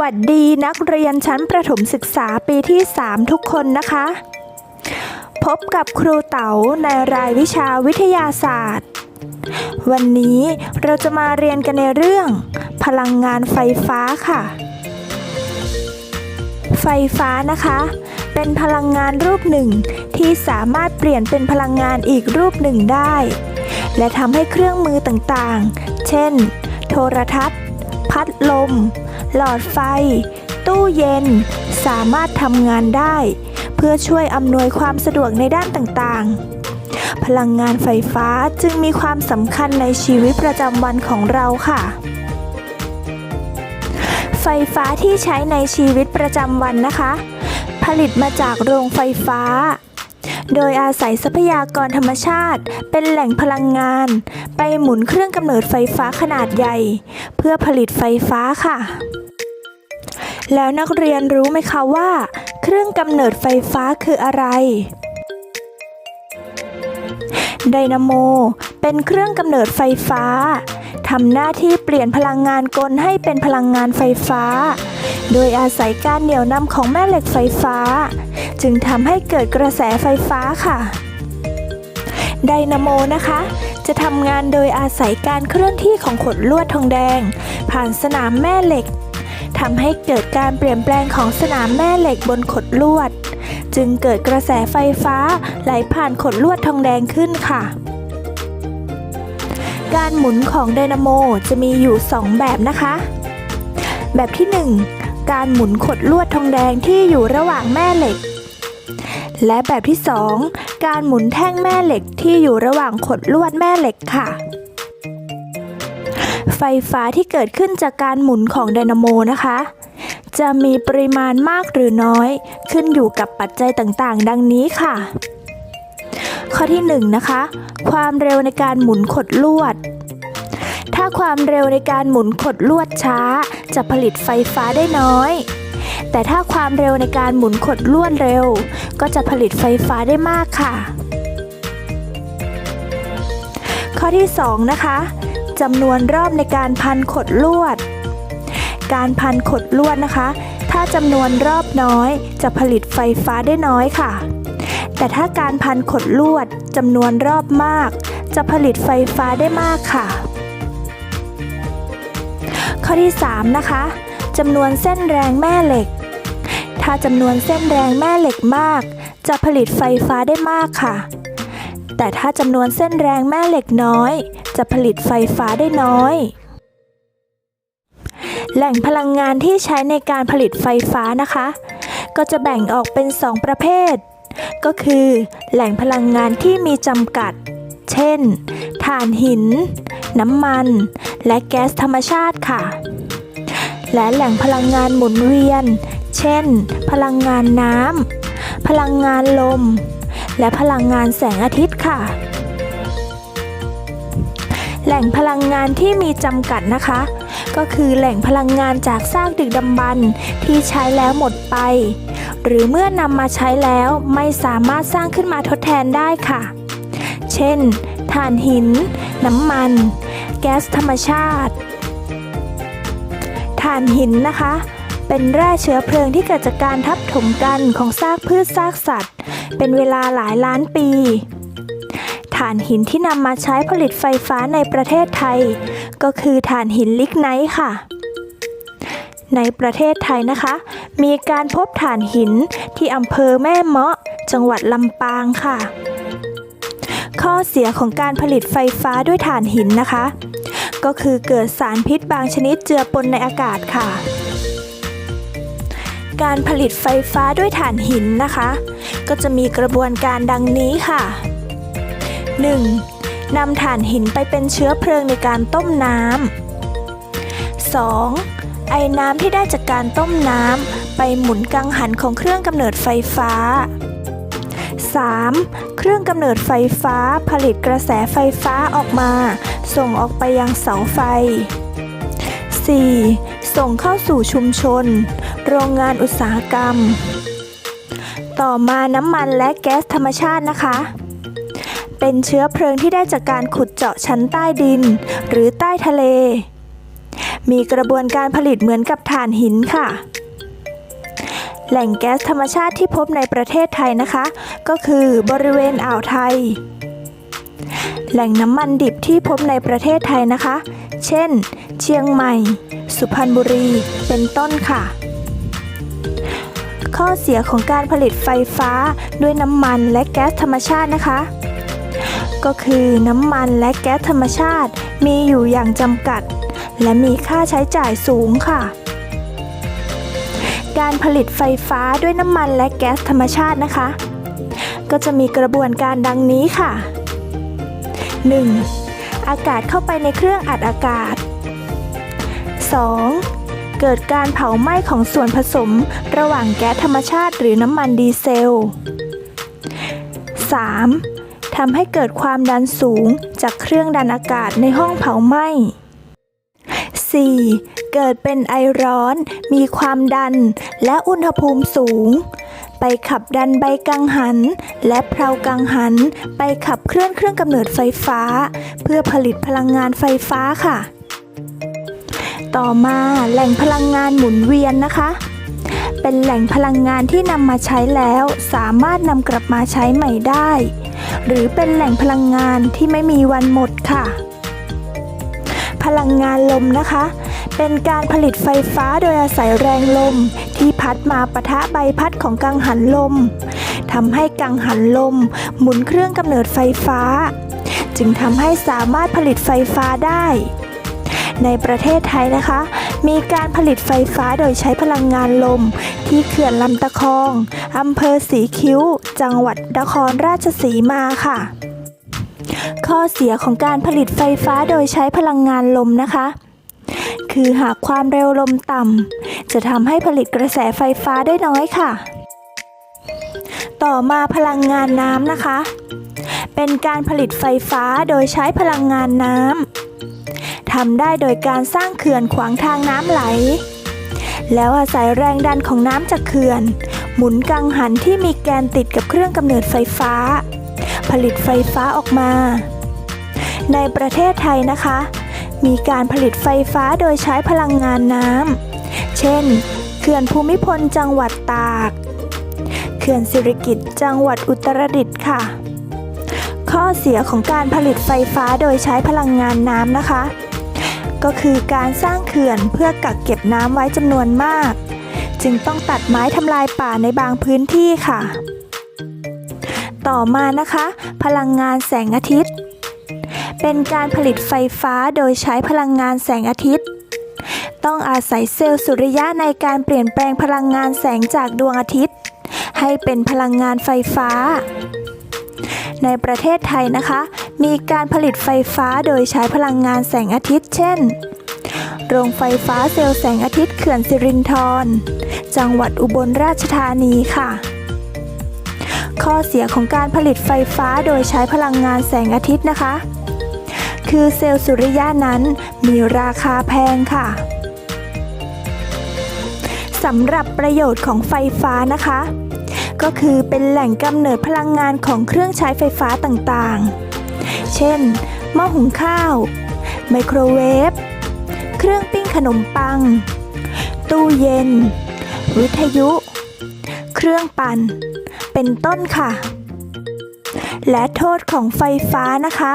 วัสดีนักเรียนชั้นประถมศึกษาปีที่ 3 ทุกคนนะคะ พบกับครูเต๋าในรายวิชาวิทยาศาสตร์ วันนี้เราจะมาเรียนกันในเรื่อง พลังงานไฟฟ้าค่ะ ไฟฟ้านะคะ เป็นพลังงานรูปหนึ่ง ที่สามารถเปลี่ยนเป็นพลังงานอีกรูปหนึ่งได้ และทำให้เครื่องมือต่างๆ เช่น โทรทัศน์ พัดลม หลอดไฟ ตู้เย็น สามารถทำงานได้ เพื่อช่วยอำนวยความสะดวกในด้านต่างๆ พลังงานไฟฟ้าจึงมีความสำคัญในชีวิตประจำวันของเราค่ะ ไฟฟ้าที่ใช้ในชีวิตประจำวันนะคะ ผลิตมาจากโรงไฟฟ้า โดยอาศัยทรัพยากรธรรมชาติ เป็นแหล่งพลังงาน ไปหมุนเครื่องกำเนิดไฟฟ้าขนาดใหญ่ เพื่อผลิตไฟฟ้าค่ะ แล้วนักเรียนรู้ไหมคะว่า เครื่องกำเนิดไฟฟ้าคืออะไรไดนาโม เป็นเครื่องกำเนิดไฟฟ้า ทำหน้าที่เปลี่ยนพลังงานกลให้เป็นพลังงานไฟฟ้า โดยอาศัยการเหนี่ยวนำของแม่เหล็กไฟฟ้า จึงทำให้เกิดกระแสไฟฟ้าค่ะไดนาโมนะคะ จะทำงานโดยอาศัยการเคลื่อนที่ของขดลวดทองแดง ผ่านสนามแม่เหล็กทำให้เกิดการเปลี่ยนแปลงของสนามแม่เหล็กบนขดลวด จึงเกิดกระแสไฟฟ้าไหลผ่านขดลวดทองแดงขึ้นค่ะ การหมุนของไดนาโมจะมีอยู่ 2 แบบนะคะ แบบที่ 1 การหมุนขดลวดทองแดงที่อยู่ระหว่างแม่เหล็ก และแบบที่ 2 การหมุนแท่งแม่เหล็กที่อยู่ระหว่างขดลวดแม่เหล็กค่ะ ไฟฟ้าที่เกิดขึ้นจากการหมุนของไดนาโมนะคะ จะมีปริมาณมากหรือน้อย ขึ้นอยู่กับปัจจัยต่างๆ ดังนี้ค่ะ ข้อที่1นงนะคะ ความเร็วในการหมุนขดลวด ถ้าความเร็วในการหมุนขดลวดช้า จะผลิตไฟฟ้าได้น้อย แต่ถ้าความเร็วในการหมุนขดลวดเร็ว ก็จะผลิตไฟฟ้าได้มากค่ะ ข้อที่ 2 นะคะจำนวนรอบในการพันขดลวด การพันขดลวดนะคะ ถ้าจำนวนรอบน้อย จะผลิตไฟฟ้าได้น้อยค่ะ แต่ถ้าการพันขดลวดจำนวนรอบมาก จะผลิตไฟฟ้าได้มากค่ะ ข้อที่ 3 นะคะจำนวนเส้นแรงแม่เหล็ก ถ้าจำนวนเส้นแรงแม่เหล็กมาก จะผลิตไฟฟ้าได้มากค่ะ แต่ถ้าจำนวนเส้นแรงแม่เหล็กน้อย จะผลิตไฟฟ้าได้น้อย แหล่งพลังงานที่ใช้ในการผลิตไฟฟ้านะคะ ก็จะแบ่งออกเป็น 2 ประเภท ก็คือ แหล่งพลังงานที่มีจำกัด เช่น ถ่านหิน น้ำมัน และแก๊สธรรมชาติค่ะ และแหล่งพลังงานหมุนเวียน เช่น พลังงานน้ำ พลังงานลม และพลังงานแสงอาทิตย์ค่ะแหล่งพลังงานที่มีจำกัดนะคะ ก็คือแหล่งพลังงานจากซากดึกดำบรรพ์ที่ใช้แล้วหมดไป หรือเมื่อนำมาใช้แล้วไม่สามารถสร้างขึ้นมาทดแทนได้ค่ะ เช่นถ่านหิน น้ำมัน แก๊สธรรมชาติถ่านหินนะคะ เป็นแร่เชื้อเพลิงที่เกิดจากการทับถมกันของซากพืชซากสัตว์ เป็นเวลาหลายล้านปีถ่านหินที่นำมาใช้ผลิตไฟฟ้าในประเทศไทย ก็คือถ่านหินลิกไนท์ค่ะ ในประเทศไทยนะคะ มีการพบถ่านหินที่อำเภอแม่เมาะ จังหวัดลำปางค่ะ ข้อเสียของการผลิตไฟฟ้าด้วยถ่านหินนะคะ ก็คือเกิดสารพิษบางชนิดเจือปนในอากาศค่ะ การผลิตไฟฟ้าด้วยถ่านหินนะคะ ก็จะมีกระบวนการดังนี้ค่ะ 1. นำถ่านหินไปเป็นเชื้อเพลิงในการต้มน้ำ 2. ไอ้น้ำที่ได้จากการต้มน้ำไปหมุนกังหันของเครื่องกำเนิดไฟฟ้า 3. เครื่องกำเนิดไฟฟ้าผลิตกระแสไฟฟ้าออกมา ส่งออกไปยังเสาไฟ 4. ส่งเข้าสู่ชุมชน โรงงานอุตสาหกรรม ต่อมาน้ำมันและแก๊สธรรมชาตินะคะ เป็นเชื้อเพลิงที่ได้จากการขุดเจาะชั้นใต้ดิน หรือใต้ทะเล มีกระบวนการผลิตเหมือนกับถ่านหินค่ะ แหล่งแก๊สธรรมชาติที่พบในประเทศไทยนะคะ ก็คือบริเวณอ่าวไทย แหล่งน้ำมันดิบที่พบในประเทศไทยนะคะ เช่น เชียงใหม่ สุพรรณบุรี เป็นต้นค่ะข้อเสียของการผลิตไฟฟ้าด้วยน้ำมันและแก๊สธรรมชาตินะคะ ก็คือน้ำมันและแก๊สธรรมชาติมีอยู่อย่างจำกัด และมีค่าใช้จ่ายสูงค่ะ การผลิตไฟฟ้าด้วยน้ำมันและแก๊สธรรมชาตินะคะ ก็จะมีกระบวนการดังนี้ค่ะ 1. อากาศเข้าไปในเครื่องอัดอากาศ 2. เกิดการเผาไหม้ของส่วนผสมระหว่างแก๊สธรรมชาติหรือน้ำมันดีเซล 3. ทำให้เกิดความดันสูงจากเครื่องดันอากาศในห้องเผาไหม้ 4. เกิดเป็นไอร้อน มีความดัน และอุณหภูมิสูง ไปขับดันใบกังหัน และเพลากังหัน ไปขับเคลื่อนเครื่องกำเนิดไฟฟ้า เพื่อผลิตพลังงานไฟฟ้าค่ะ ต่อมาแหล่งพลังงานหมุนเวียนนะคะ เป็นแหล่งพลังงานที่นำมาใช้แล้ว สามารถนำกลับมาใช้ใหม่ได้ หรือเป็นแหล่งพลังงานที่ไม่มีวันหมดค่ะ ลังงานลมนะคะ เป็นการผลิตไฟฟ้าโดยอาศัยแรงลม ที่พัดมาปะทะใบพัดของกังหันลมทำให้กังหันลม หมุนเครื่องกำเนิดไฟฟ้า จึงทำให้สามารถผลิตไฟฟ้าได้ ในประเทศไทยนะคะ มีการผลิตไฟฟ้าโดยใช้พลังงานลม ที่เขื่อนลำตะคองอำเภอสีคิ้ว จังหวัดนครราชสีมาค่ะ ข้อเสียของการผลิตไฟฟ้าโดยใช้พลังงานลมนะคะ คือหากความเร็วลมต่ำจะทำให้ผลิตกระแสไฟฟ้าได้น้อยค่ะ ต่อมาพลังงานน้ำนะคะ เป็นการผลิตไฟฟ้าโดยใช้พลังงานน้ำทำได้โดยการสร้างเขื่อนขวางทางน้ำไหล แล้วอาศัยแรงดันของน้ำจากเขื่อน หมุนกังหันที่มีแกนติดกับเครื่องกำเนิดไฟฟ้าผลิตไฟฟ้าออกมา ในประเทศไทยนะคะ มีการผลิตไฟฟ้าโดยใช้พลังงานน้ำ เช่น เขื่อนภูมิพลจังหวัดตาก เขื่อนสิริกิติ์จังหวัดอุตรดิตถ์ค่ะ ข้อเสียของการผลิตไฟฟ้าโดยใช้พลังงานน้ำนะคะ ก็คือการสร้างเขื่อนเพื่อกักเก็บน้ำไว้จำนวนมาก จึงต้องตัดไม้ทำลายป่าในบางพื้นที่ค่ะ ต่อมานะคะ พลังงานแสงอาทิตย์ เป็นการผลิตไฟฟ้าโดยใช้พลังงานแสงอาทิตย์ ต้องอาศัยเซลล์สุริยะในการเปลี่ยนแปลงพลังงานแสงจากดวงอาทิตย์ ให้เป็นพลังงานไฟฟ้า ในประเทศไทยนะคะ มีการผลิตไฟฟ้าโดยใช้พลังงานแสงอาทิตย์ เช่น โรงไฟฟ้าเซลล์แสงอาทิตย์เขื่อนสิรินธร จังหวัดอุบลราชธานีค่ะข้อเสียของการผลิตไฟฟ้าโดยใช้พลังงานแสงอาทิตย์นะคะ คือเซลล์สุริยะนั้นมีราคาแพงค่ะสำหรับประโยชน์ของไฟฟ้านะคะ ก็คือเป็นแหล่งกำเนิดพลังงานของเครื่องใช้ไฟฟ้าต่างๆ เช่น หม้อหุงข้าว ไมโครเวฟ เครื่องปิ้งขนมปัง ตู้เย็น วิทยุ เครื่องปั่น เป็นต้นค่ะ และโทษของไฟฟ้านะคะ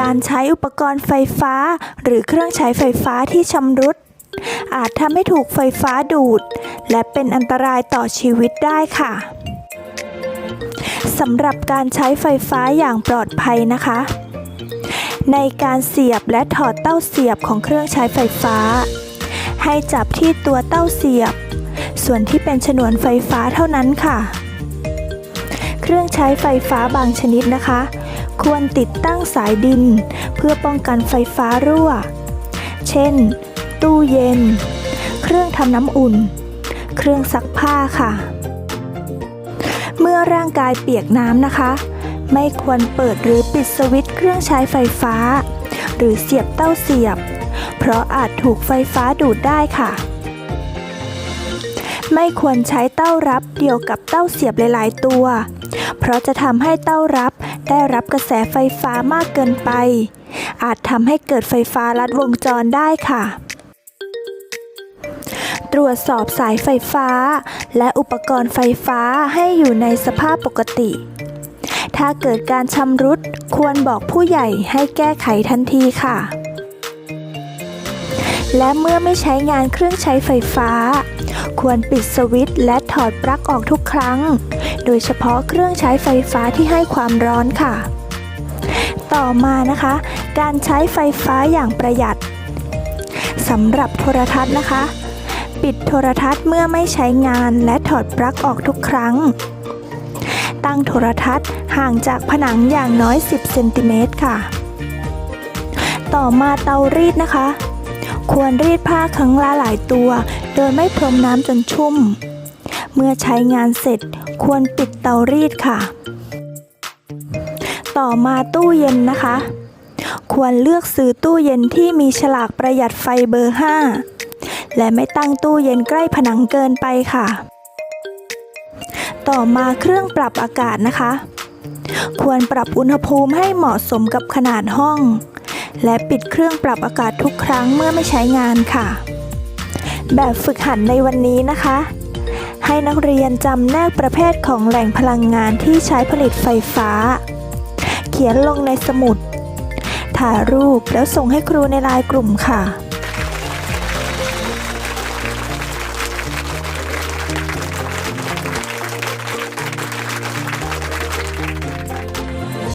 การใช้อุปกรณ์ไฟฟ้า หรือเครื่องใช้ไฟฟ้าที่ชำรุด อาจทำให้ถูกไฟฟ้าดูด และเป็นอันตรายต่อชีวิตได้ค่ะสำหรับการใช้ไฟฟ้าอย่างปลอดภัยนะคะ ในการเสียบและถอดเต้าเสียบของเครื่องใช้ไฟฟ้า ให้จับที่ตัวเต้าเสียบ ส่วนที่เป็นฉนวนไฟฟ้าเท่านั้นค่ะ เครื่องใช้ไฟฟ้าบางชนิดนะคะ ควรติดตั้งสายดิน เพื่อป้องกันไฟฟ้ารั่ว เช่น ตู้เย็น เครื่องทำน้ำอุ่น เครื่องซักผ้าค่ะ เมื่อร่างกายเปียกน้ำนะคะ ไม่ควรเปิดหรือปิดสวิตช์เครื่องใช้ไฟฟ้า หรือเสียบเต้าเสียบ เพราะอาจถูกไฟฟ้าดูดได้ค่ะ ไม่ควรใช้เต้ารับเดียวกับเต้าเสียบหลายๆตัว เพราะจะทำให้เต้ารับได้รับกระแสไฟฟ้ามากเกินไป อาจทำให้เกิดไฟฟ้าลัดวงจรได้ค่ะ ตรวจสอบสายไฟฟ้า และอุปกรณ์ไฟฟ้าให้อยู่ในสภาพปกติ ถ้าเกิดการชำรุดควรบอกผู้ใหญ่ให้แก้ไขทันทีค่ะ และเมื่อไม่ใช้งานเครื่องใช้ไฟฟ้า ควรปิดสวิตช์และถอดปลั๊กออกทุกครั้ง โดยเฉพาะเครื่องใช้ไฟฟ้าที่ให้ความร้อนค่ะ ต่อมานะคะ การใช้ไฟฟ้าอย่างประหยัดสำหรับโทรทัศน์นะคะ ปิดโทรทัศน์เมื่อไม่ใช้งานและถอดปลั๊กออกทุกครั้ง ตั้งโทรทัศน์ห่างจากผนังอย่างน้อย 10 เซนติเมตรค่ะ ต่อมาเตารีดนะคะ ควรรีดผ้าครั้งละหลายตัว โดยไม่พรมน้ำจนชุ่ม เมื่อใช้งานเสร็จควรปิดเตารีดค่ะ ต่อมาตู้เย็นนะคะ ควรเลือกซื้อตู้เย็นที่มีฉลากประหยัดไฟเบอร์ 5 และไม่ตั้งตู้เย็นใกล้ผนังเกินไปค่ะ ต่อมาเครื่องปรับอากาศนะคะ ควรปรับอุณหภูมิให้เหมาะสมกับขนาดห้อง และปิดเครื่องปรับอากาศทุกครั้งเมื่อไม่ใช้งานค่ะ แบบฝึกหัดในวันนี้นะคะ ให้นักเรียนจำแนกประเภทของแหล่งพลังงานที่ใช้ผลิตไฟฟ้า เขียนลงในสมุด ถ่ายรูปแล้วส่งให้ครูในไลน์กลุ่มค่ะ